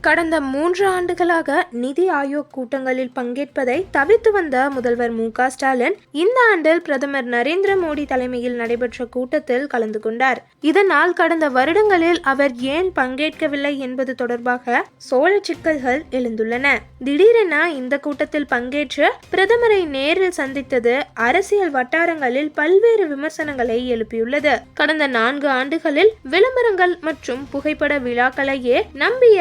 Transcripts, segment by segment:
கடந்த மூன்று ஆண்டுகளாக நிதி ஆயோக் கூட்டங்களில் பங்கேற்பதை தவிர்த்து வந்த முதல்வர் மு ஸ்டாலின் இந்த ஆண்டில் பிரதமர் நரேந்திர மோடி தலைமையில் நடைபெற்ற கூட்டத்தில் கலந்து கொண்டார். இதனால் கடந்த வருடங்களில் அவர் ஏன் பங்கேற்கவில்லை என்பது தொடர்பாக சோழ சிக்கல்கள் எழுந்துள்ளன. திடீரென இந்த கூட்டத்தில் பங்கேற்று பிரதமரை நேரில் சந்தித்தது அரசியல் வட்டாரங்களில் பல்வேறு விமர்சனங்களை எழுப்பியுள்ளது. கடந்த நான்கு ஆண்டுகளில் விளம்பரங்கள் மற்றும் புகைப்பட விழாக்களையே நம்பிய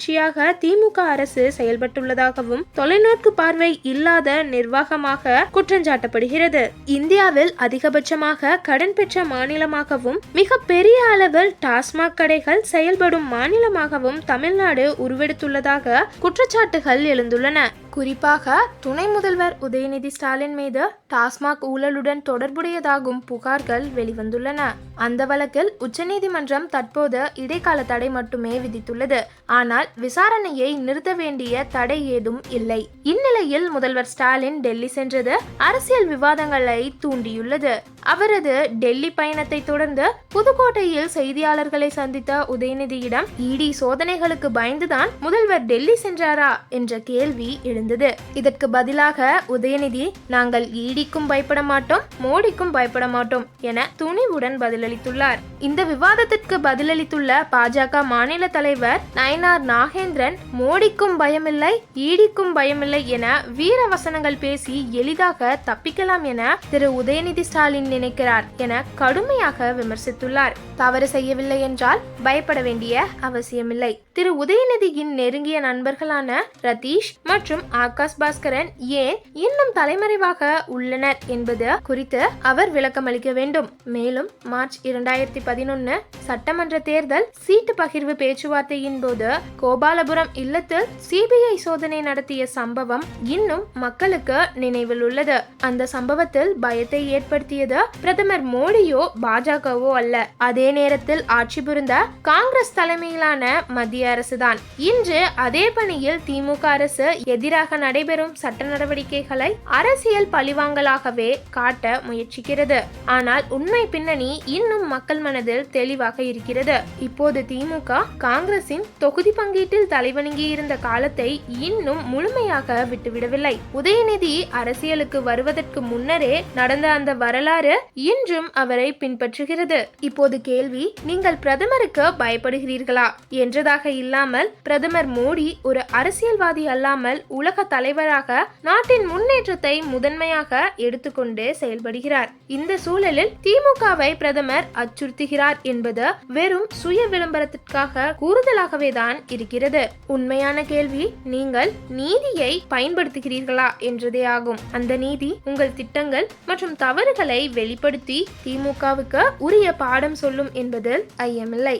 ஆட்சியாக திமுக அரசு செயல்பட்டுள்ளதாகவும் தொலைநோக்கு பார்வை இல்லாத நிர்வாகமாக குற்றஞ்சாட்டப்படுகிறது. இந்தியாவில் அதிகபட்சமாக கடன் பெற்ற மாநிலமாகவும் மிக பெரிய அளவில் டாஸ்மாக் கடைகள் செயல்படும் மாநிலமாகவும் தமிழ்நாடு உருவெடுத்துள்ளதாக குற்றச்சாட்டுகள் எழுந்துள்ளன. குறிப்பாக துணை முதல்வர் உதயநிதி ஸ்டாலின் மீது டாஸ்மாக் ஊழலுடன் தொடர்புடையதாகும் புகார்கள் வெளிவந்துள்ளன. அந்த வழக்கில் உச்சநீதிமன்றம் தற்போது இடைக்கால தடை மட்டுமே விதித்துள்ளது. ஆனால் விசாரணையை நிறுத்த வேண்டிய தடை ஏதும் இல்லை. இந்நிலையில் முதல்வர் ஸ்டாலின் டெல்லி சென்றது அரசியல் விவாதங்களை தூண்டியுள்ளது. அவரது டெல்லி பயணத்தை தொடர்ந்து புதுக்கோட்டையில் செய்தியாளர்களை சந்தித்த உதயநிதியிடம் இடி சோதனைகளுக்கு பயந்துதான் முதல்வர் டெல்லி சென்றாரா? என்ற கேள்வி எழுந்தது. இதற்கு பதிலாக உதயநிதி நாங்கள் ஈடிக்கும் பயப்பட மாட்டோம் மோடிக்கும் பயப்பட மாட்டோம் என துணிவுடன் பதிலளித்துள்ளார். இந்த விவாதத்திற்கு பதிலளித்துள்ள பாஜக மாநில தலைவர் நயனார் நாகேந்திரன் மோடிக்கும் பயமில்லை ஈடிக்கும் பயமில்லை என வீர வசனங்கள் பேசி எளிதாக தப்பிக்கலாம் என திரு. உதயநிதி ஸ்டாலின் நினைக்கிறார் என கடுமையாக விமர்சித்துள்ளார். தவறு செய்யவில்லை என்றால் பயப்பட வேண்டிய அவசியமில்லை. திரு. உதயநிதியின் நெருங்கிய நண்பர்களான ரதீஷ் மற்றும் ஆகாஷ் பாஸ்கரன் ஏன் இன்னும் தலைமறைவாக உள்ளனர் என்பது குறித்து அவர் விளக்கமளிக்க வேண்டும். மேலும் மார்ச் இரண்டாயிரத்தி பதினொன்னு சட்டமன்ற தேர்தல் சீட்டு பகிர்வு பேச்சுவார்த்தையின் போது கோபாலபுரம் இல்லத்தில் சிபிஐ சோதனை நடத்திய சம்பவம் இன்னும் மக்களுக்கு நினைவில் உள்ளது. அந்த சம்பவத்தில் பயத்தை ஏற்படுத்தியது பிரதமர் மோடியோ பாஜகவோ அல்ல. அதே நேரத்தில் ஆட்சி புரிந்த காங்கிரஸ் தலைமையிலான மத்திய அரசுதான். இன்று அதே பணியில் திமுக அரசு எதிராக நடைபெறும் சட்ட நடவடிக்கைகளை அரசியல் பழிவாங்கலாகவே காட்ட முயற்சிக்கிறது. ஆனால் உண்மை பின்னணி இன்னும் மக்கள் மனதில் தெளிவாக இருக்கிறது. இப்போது திமுக காங்கிரசின் தொகுதி பங்கீட்டில் தலைவணங்கி இருந்த காலத்தை இன்னும் முழுமையாக விட்டுவிடவில்லை. உதயநிதி அரசியலுக்கு வருவதற்கு முன்னரே நடந்த அந்த வரலாறு இன்றும் அவரை பின்பற்றுகிறது. இப்போது கேள்வி நீங்கள் பிரதமருக்கு பயப்படுகிறீர்களா? என்றதாக இல்லாமல் பிரதமர் மோடி ஒரு அரசியல்வாதி அல்லாமல் உலக தலைவராக நாட்டின் முன்னேற்றத்தை முதன்மையாக எடுத்துக்கொண்டு செயல்படுகிறார். இந்த சூழலில் திமுகவை பிரதமர் அச்சுறுத்துகிறார் என்பது வெறும் சுய விளம்பரத்திற்காக கூறுதலாகவே தான் இருக்கிறது. உண்மையான கேள்வி நீங்கள் நீதியை பயன்படுத்துகிறீர்களா என்றதே ஆகும். அந்த நீதி உங்கள் திட்டங்கள் மற்றும் தவறுகளை வெளிப்படுத்தி திமுகவுக்கு உரிய பாடம் சொல்லும் என்பதில் ஐயமில்லை.